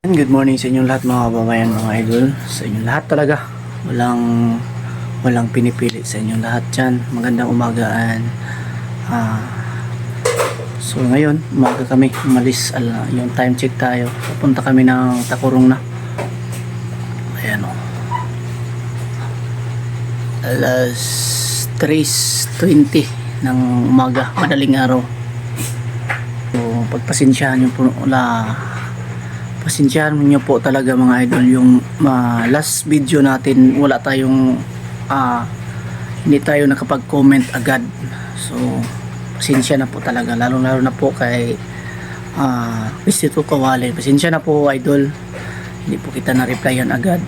Good morning sa inyong lahat mga kababayan, mga idol. Sa inyong lahat talaga. Walang walang pinipili sa inyong lahat dyan. Magandang umagaan. Ah, so ngayon, umaga kami. Umalis ala, yung time check tayo. Papunta kami ng Takurong na. Ayan o. Alas 3.20 ng umaga. Madaling araw. So, pagpasensyahan nyo po la pasensyahan niyo po talaga mga idol yung ah, last video natin wala tayong ah, hindi tayo nakapag-comment agad. So pasensya na po talaga lalo lalo na po kay uh, Cristito Kawale pasensya na po idol. Hindi po kita na-replyan agad.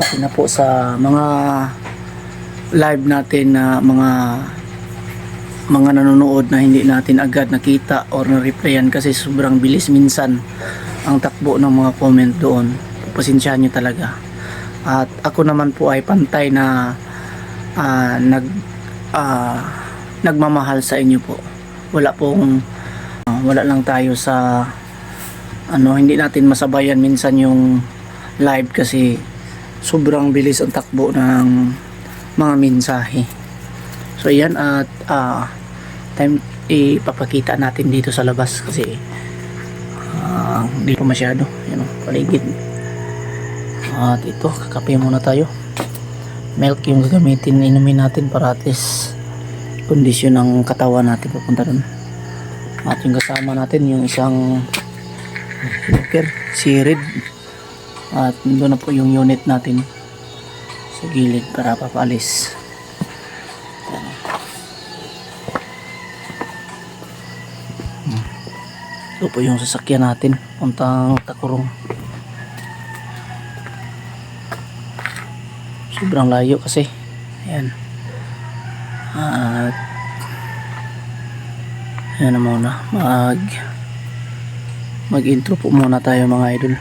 Pati na po sa mga live natin na mga mga nanonood na hindi natin agad nakita or na-replyan kasi sobrang bilis minsan ang takbo ng mga comment doon. Pasensyahan nyo talaga. At ako naman po ay pantay na ah, nag ah, nagmamahal sa inyo po. Wala pong ah, wala lang tayo sa ano hindi natin masabayan minsan yung live kasi sobrang bilis ang takbo ng mga mensahe. So yan at ah, time ipapakita natin dito sa labas kasi ah, hindi pa masyado. Yan o, paligid. At ito kakape muna tayo. Milk yung gagamitin inumin natin para at least kondisyon ng katawan natin papunta dun. At yung kasama natin yung isang worker si Red at doon na po yung unit natin sa gilid para papalis ito po yung sasakyan natin puntang Takurong. Sobrang layo kasi. Ayan. At ayan na muna. Mag mag intro po muna tayo mga idol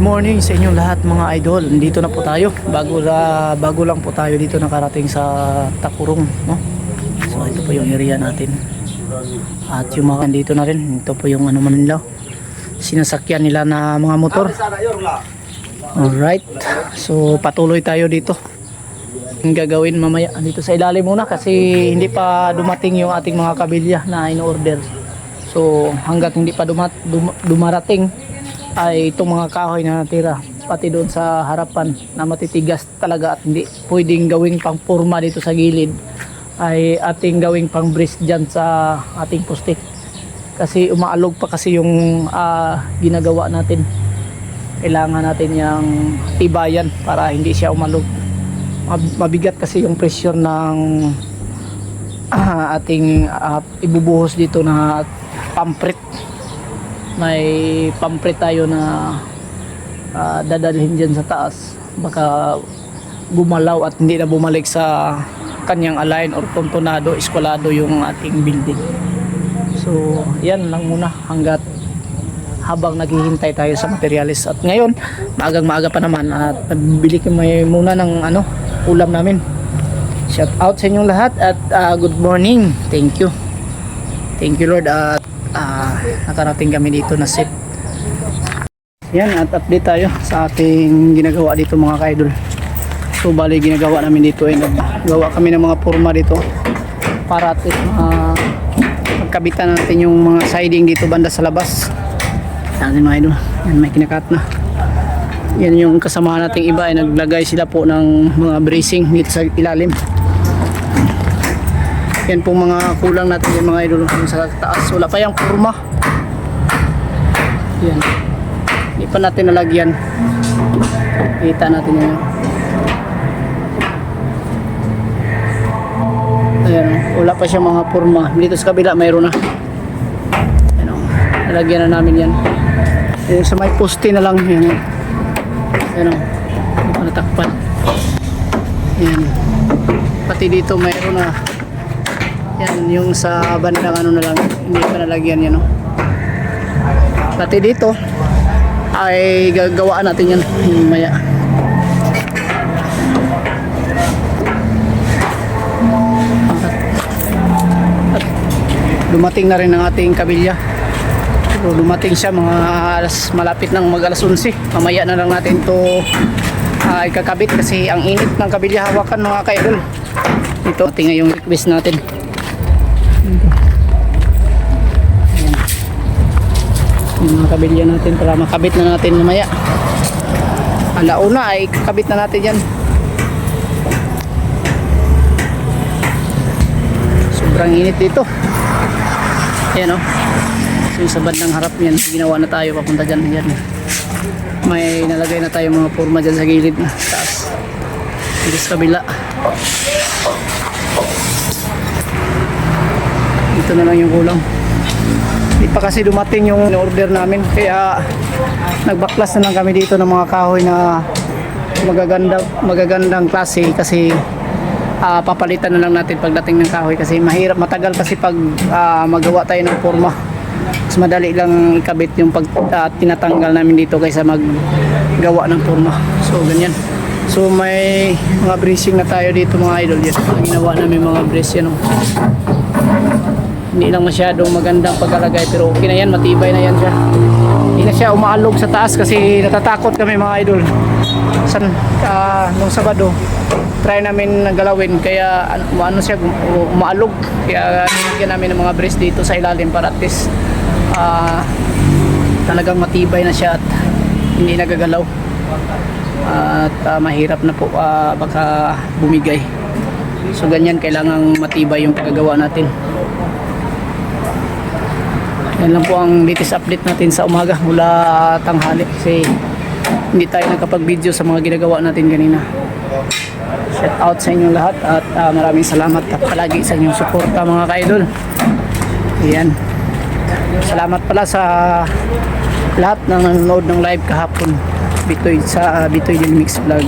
Good morning sa inyong lahat mga idol. Dito na po tayo. Bago la, bago lang po tayo dito nakarating sa Takurong, no? So ito po yung area natin. At yung mga dito na rin, ito po yung ano man nila. Sinasakyan nila na mga motor. Alright. So patuloy tayo dito. Ang gagawin mamaya dito sa ilalim muna kasi hindi pa dumating yung ating mga kabilya na in-order. So hanggat hindi pa dumat, dum- dumarating ay itong mga kahoy na natira pati doon sa harapan na matitigas talaga at hindi pwedeng gawing pang forma dito sa gilid ay ating gawing pang brace dyan sa ating poste kasi umaalog pa kasi yung ah, ginagawa natin. Kailangan natin yung tibayan para hindi siya umalog. Mab- mabigat kasi yung pressure ng ah, ating ah, ibubuhos dito na pampret may pampre tayo na ah, dadalhin dyan sa taas. Baka gumalaw at hindi na bumalik sa kanyang align or tontonado, eskwalado yung ating building. So yan lang muna hanggat habang naghihintay tayo sa materialis at ngayon maagang maaga pa naman at bili kami muna ng ano ulam namin. Shout out sa inyong lahat at ah, good morning. Thank you. Thank you Lord. At nakarating kami dito na safe yan at update tayo sa ating ginagawa dito mga kaidol. So bali ginagawa namin dito ay naggawa kami ng mga forma dito para at least uh, magkabitan natin yung mga siding dito banda sa labas. Natin mga idol. Yan may kinakat na. Yan yung kasama nating iba ay naglagay sila po ng mga bracing dito sa ilalim. Yan pong mga kulang natin yung mga idol sa taas. Wala pa yung kurma yan hindi pa natin nalagyan. Kita natin yun. Ayan o. wala pa siya mga kurma dito sa kabila mayroon na. Ayan o. nalagyan na namin yan. Yung sa may poste na lang yan ayan o natakpan. Yan pati dito mayroon na. Yan, yung sa bandang ano na lang, hindi pa nalagyan yan, no? Pati dito, ay gagawaan natin yan maya. Dumating na rin ang ating kabilya. Pero dumating siya mga alas malapit ng mag alas 11 mamaya na lang natin to uh, ikakabit kasi ang init ng kabilya hawakan mga kaidol. Ito ating ngayong request natin. Mga kabilya natin para makabit na natin mamaya. Alauna ay kakabit na natin yan. Sobrang init dito. Ayan o. So yung sa bandang harap niyan, ginawa na tayo papunta dyan. Ayan. May nalagay na tayo mga forma dyan sa gilid na taas. Dito sa kabila. Ito na lang yung kulang. Pa kasi dumating yung order namin. Kaya nagbaklas na lang kami dito ng mga kahoy na magaganda magagandang klase kasi ah, papalitan na lang natin pagdating ng kahoy kasi mahirap matagal kasi pag ah, magawa tayo ng forma. Mas madali lang ikabit yung pag ah, tinatanggal namin dito kaysa maggawa ng forma. So ganyan. So may mga bracing na tayo dito mga idol. Ang ginawa namin mga brace yan. Hindi lang masyadong magandang pagkalagay pero okay na yan matibay na yan siya hindi na siya umaalog sa taas kasi natatakot kami mga idol. San ah, nung Sabado try namin na galawin kaya ano, ano siya gum- umaalog. Kaya nilagyan namin ng mga brace dito sa ilalim para at least ah, talagang matibay na siya at hindi nagagalaw. At ah, mahirap na po ah, baka bumigay. So ganyan kailangang matibay yung paggawa natin yan lang po ang latest update natin sa umaga mula tanghali kasi hindi tayo nakapag-video sa mga ginagawa natin kanina. Shout out sa inyong lahat at ah, maraming salamat at palagi sa inyong suporta mga ka-idol. Ayan. Salamat pala sa lahat ng nanonood ng live kahapon. Bitoy sa uh, Bitoy Del Mix Vlog.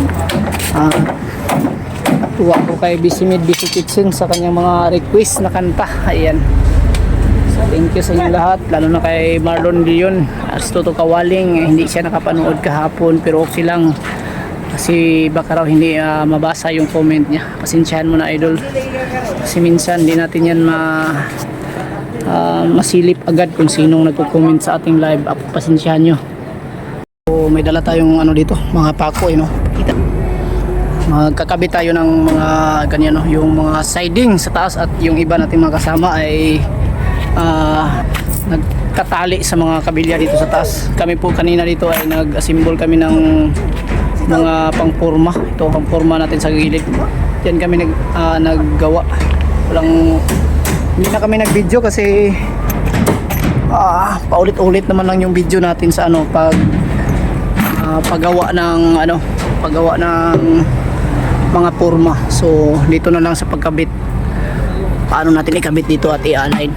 Ah, tuwa ko kay Bisimid Bisi Kitchen sa kanyang mga request na kanta. Ayan. Thank you sa inyo lahat, lalo na kay Marlon Leon, Aristoto Kawaling, eh, hindi siya nakapanood kahapon pero okay lang kasi baka raw hindi ah, mabasa yung comment niya. Pasensyahan mo na idol. Kasi minsan hindi natin yan ma ah, masilip agad kung sinong nagko-comment sa ating live. Apo, pasensyahan nyo. So, may dala tayong ano dito, mga pako eh no. Kita. Magkakabit tayo ng mga ganyan no, yung mga siding sa taas at yung iba nating mga kasama ay ah, nagkatali sa mga kabilya dito sa taas. Kami po kanina dito ay nag-assemble kami ng mga pangporma. Ito pangporma natin sa gilid. Diyan kami nag, ah, naggawa. Walang hindi na kami nag-video kasi ah, paulit-ulit naman lang yung video natin sa ano pag ah, paggawa ng ano paggawa ng mga porma. So dito na lang sa pagkabit. Paano natin ikabit dito at i-align.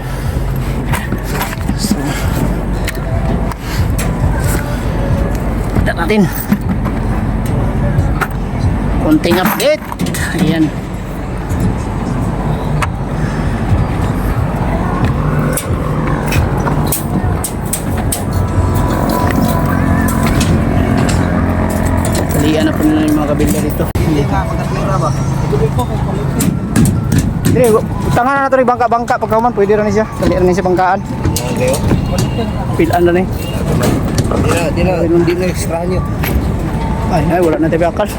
Natin. Konting update. Ayan. Talian na po nila yung mga kabilya dito. Hindi ka magkatira ba? Tuloy ko kung kulit. Dire, tangan na to bangka-bangka pagkaman pwede rin siya. Dali rin siya bangkaan. Pilaan na eh. Di na, di na, di na extra nyo. Ay, ay, wala na tayo akal.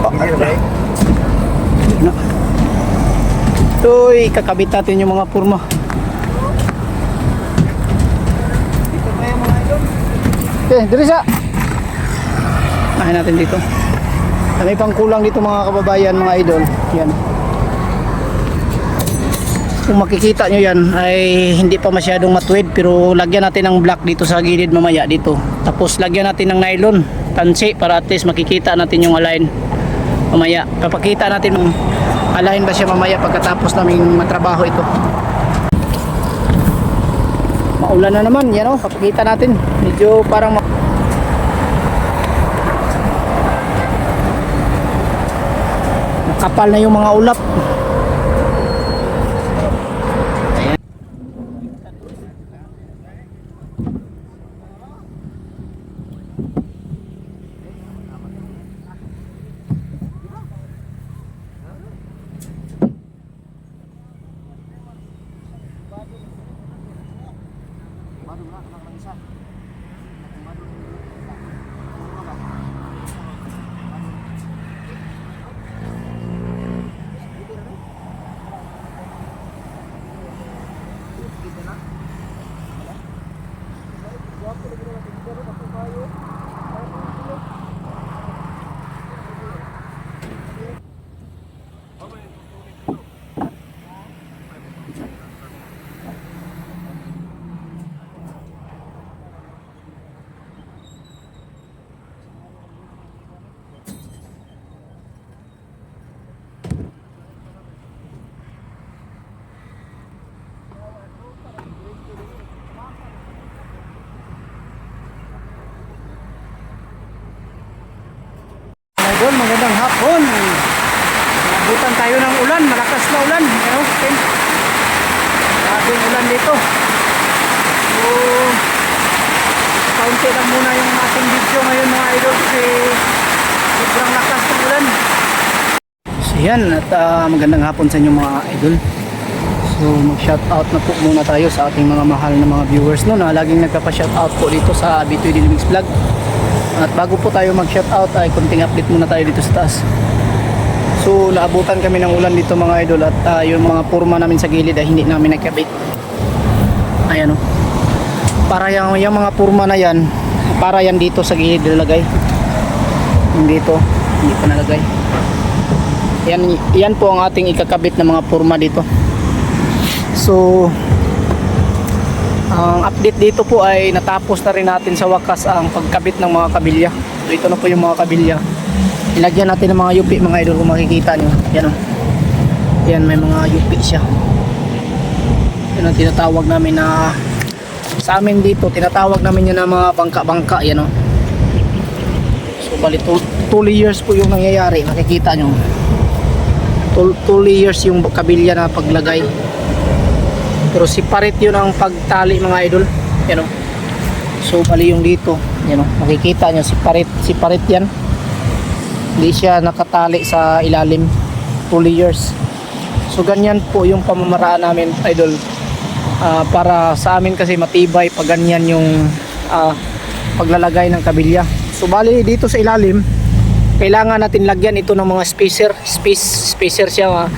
Ba? Na. Uy, kakabit natin yung mga purma. Eh, diri sa. Nahin natin dito. May pang kulang dito mga kababayan, mga idol. Yan. Kung makikita nyo yan ay hindi pa masyadong matuwid pero lagyan natin ng black dito sa gilid mamaya dito. Tapos lagyan natin ng nylon, tansi para at least makikita natin yung align mamaya. Papakita natin kung align ba siya mamaya pagkatapos namin matrabaho ito. Maulan na naman, yan o, papakita natin. Medyo parang Kapal na yung mga ulap. mga kakaisa. Ah. Hapon. Nabutan tayo ng ulan, malakas na ulan. Ano? Okay. Grabing ulan dito. So, kaunti lang muna yung ating video ngayon mga idol kasi sobrang lakas ng ulan. So yan, at ah, magandang hapon sa inyo mga idol. So mag-shout out na po muna tayo sa ating mga mahal na mga viewers no na laging nagpapa-shout out po dito sa B2 Dilimix Vlog. At bago po tayo mag-shout out ay kunting update muna tayo dito sa taas. So naabutan kami ng ulan dito mga idol at ah, yung mga purma namin sa gilid ay hindi namin nakabit. Ayan o. Para yung, yung mga purma na yan, para yan dito sa gilid nilagay. Yung dito, hindi pa nalagay. Yan, yan po ang ating ikakabit na mga purma dito. So, ang update dito po ay natapos na rin natin sa wakas ang pagkabit ng mga kabilya. So, ito na po yung mga kabilya. Ilagyan natin ng mga yupi mga idol kung makikita nyo. Yan o. Yan, may mga yupi siya. Yan ang tinatawag namin na sa amin dito, tinatawag namin yun na mga bangka-bangka. Yan o. So, bali 2 years po yung nangyayari. Makikita nyo. 2 years yung kabilya na paglagay. Pero separate yun ang pagtali mga idol. Yan o. So bali yung dito. Yan o. Makikita nyo separate, separate yan. Hindi siya nakatali sa ilalim. 2 layers. So ganyan po yung pamamaraan namin idol. Ah, para sa amin kasi matibay pag ganyan yung ah, paglalagay ng kabilya. So bali dito sa ilalim, kailangan natin lagyan ito ng mga spacer, space spacer siya ah,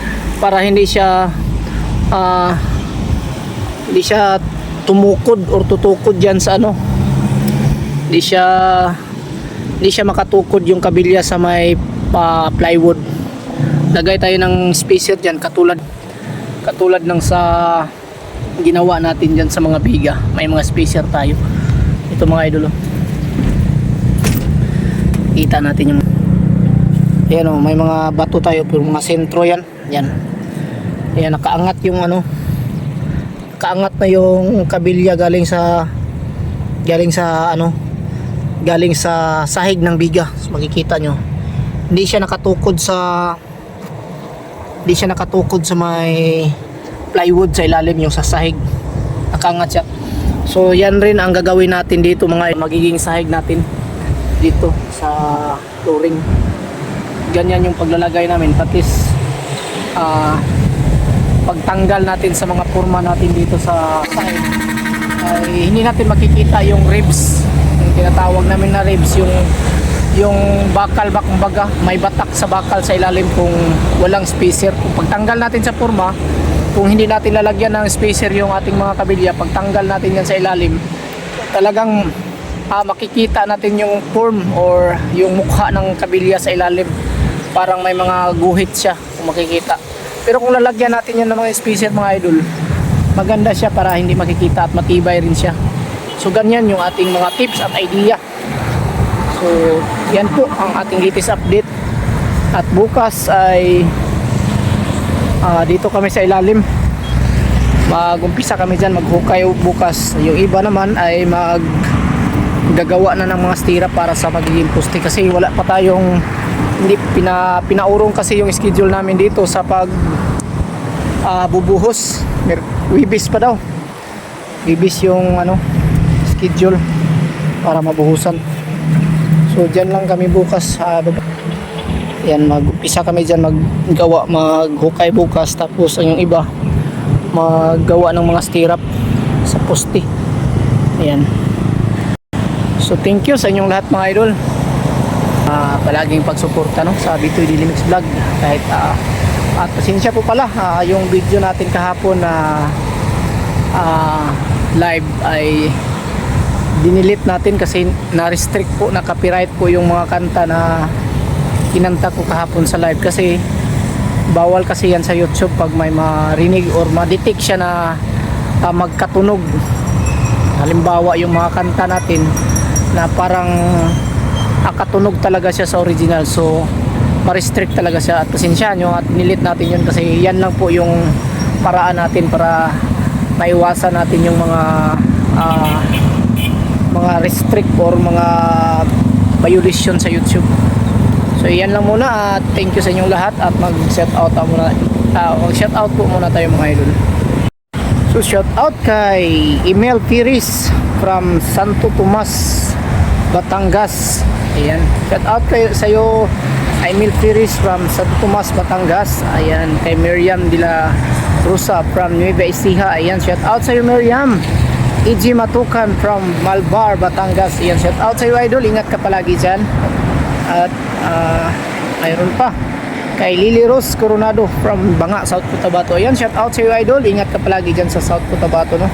para hindi siya ah, hindi siya tumukod or tutukod diyan sa ano. Hindi siya hindi siya makatukod yung kabilya sa may pa plywood. Lagay tayo ng spacer diyan katulad katulad ng sa ginawa natin diyan sa mga biga. May mga spacer tayo. Ito mga idol. oh. Kita natin yung Ayan o, may mga bato tayo pero mga sentro yan. Yan. Ayan, nakaangat yung ano. Nakaangat na yung kabilya galing sa galing sa ano galing sa sahig ng biga. So, makikita nyo. Hindi siya nakatukod sa hindi siya nakatukod sa may plywood sa ilalim yung sa sahig. Nakaangat siya. So yan rin ang gagawin natin dito mga magiging sahig natin dito sa flooring ganyan yung paglalagay namin patis ah pagtanggal natin sa mga forma natin dito sa side ay hindi natin makikita yung ribs. Yung tinatawag namin na ribs yung yung bakal ba kumbaga may batak sa bakal sa ilalim kung walang spacer. Kung pagtanggal natin sa forma kung hindi natin lalagyan ng spacer yung ating mga kabilya pagtanggal natin yan sa ilalim talagang ah, makikita natin yung form or yung mukha ng kabilya sa ilalim. Parang may mga guhit siya kung makikita pero kung lalagyan natin yan ng mga spacer mga idol maganda siya para hindi makikita at matibay rin siya. So ganyan yung ating mga tips at idea. So yan po ang ating latest update. At bukas ay ah, dito kami sa ilalim. Magumpisa kami dyan maghukay bukas. Yung iba naman ay mag gagawa na ng mga stira para sa magiging poste kasi wala pa tayong hindi pina, pinaurong kasi yung schedule namin dito sa pag ah, bubuhos. Wibis pa daw. Wibis yung ano schedule para mabuhusan. So dyan lang kami bukas baba. Yan mag-umpisa kami dyan maggawa maghukay bukas tapos ang yung iba maggawa ng mga stirrup sa poste. Ayan So thank you sa inyong lahat mga idol. Ah, palaging pagsuporta no? Sa B2 Dilimix Vlog. Kahit ah, at pasensya po pala ah, yung video natin kahapon na ah, live ay dinilit natin kasi na-restrict po na copyright po yung mga kanta na kinanta ko kahapon sa live. Kasi bawal kasi yan sa YouTube pag may marinig or ma-detect siya na ah, magkatunog. Halimbawa yung mga kanta natin na parang akatunog talaga siya sa original so ma-restrict talaga siya at pasensya nyo at nilit natin yun kasi yan lang po yung paraan natin para maiwasan natin yung mga ah, mga restrict or mga violation sa YouTube So yan lang muna at thank you sa inyong lahat at mag-shout out muna. Uh, mag-shout out po muna tayo mga idol. So shout out kay Emil Piris from Santo Tomas, Batangas. Ayan. Shout out kay sa iyo Emil Piris from Santo Tomas, Batangas. Ayan. Kay Miriam de la Rosa from Nueva Ecija. Ayan. Shout out sa iyo Miriam. EG Matukan from Malbar, Batangas. Ayan. Shout out sa iyo idol. Ingat ka palagi dyan. At ah, mayroon pa kay Lily Rose Coronado from Banga, South Cotabato. Ayan, shout out sa iyo idol. Ingat ka palagi dyan sa South Cotabato, no?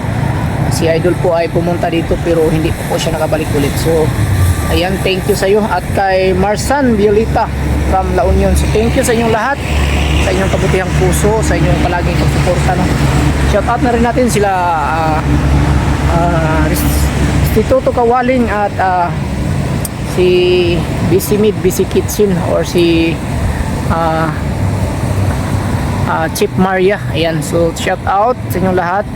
Si idol po ay pumunta dito pero hindi po po siya nakabalik ulit. So, ayan, thank you sa iyo. At kay Marsan Violeta from La Union. So, thank you sa inyong lahat. Sa inyong kabutihang puso, sa inyong palaging pagsuporta, no? Shout out na rin natin sila ah, ah, Instituto Kawaling at ah, si BC Mid, BC Kitchen or si ah ah, Chip Maria. Ayan, so shout out sa inyong lahat.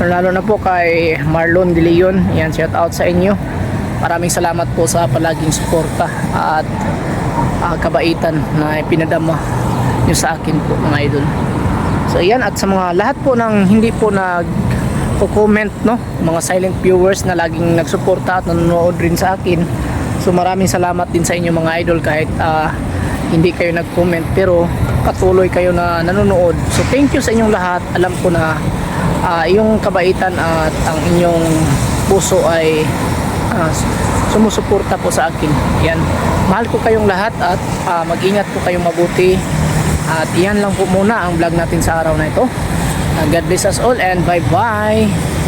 Lalo na po kay Marlon De Leon. Ayan, shout out sa inyo. Maraming salamat po sa palaging suporta at ah, kabaitan na ipinadama nyo sa akin po mga idol. So ayan at sa mga lahat po ng hindi po nag comment no, mga silent viewers na laging nagsuporta at nanonood rin sa akin. So maraming salamat din sa inyo mga idol kahit ah, hindi kayo nag-comment pero patuloy kayo na nanonood. So thank you sa inyong lahat. Alam ko na ah, yung kabaitan at ang inyong puso ay ah, sumusuporta po sa akin. Yan. Mahal ko kayong lahat at ah, mag-ingat po kayong mabuti. At iyan lang po muna ang vlog natin sa araw na ito. Ah, God bless us all and bye-bye.